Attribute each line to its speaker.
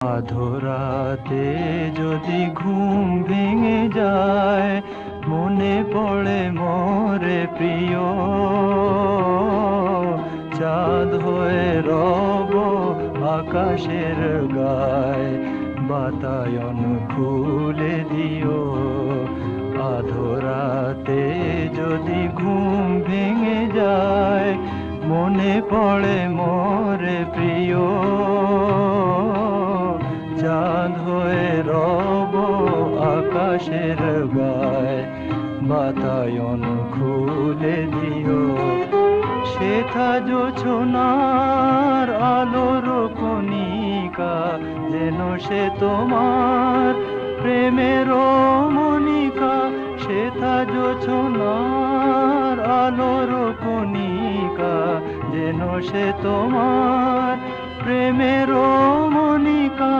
Speaker 1: আধরাতে যদি ঘুম ভেঙে যায়, মনে পড়ে মরে প্রিয়। চাঁদ হয়ে রব আকাশের গায়, বাতায়ন খুলে দিও। আধরাতে যদি ঘুম ভেঙে যায়, মনে পড়ে মরে প্রিয়। চাঁদ রব আকাশের গায়। বাতায়ন খুলে দিও। শেখা জোছনার আলোর কণিকা যেন সে তোমার প্রেমের মনিকা শেখা জোছনার আলোর কণিকা যেন সে তোমার প্রেমের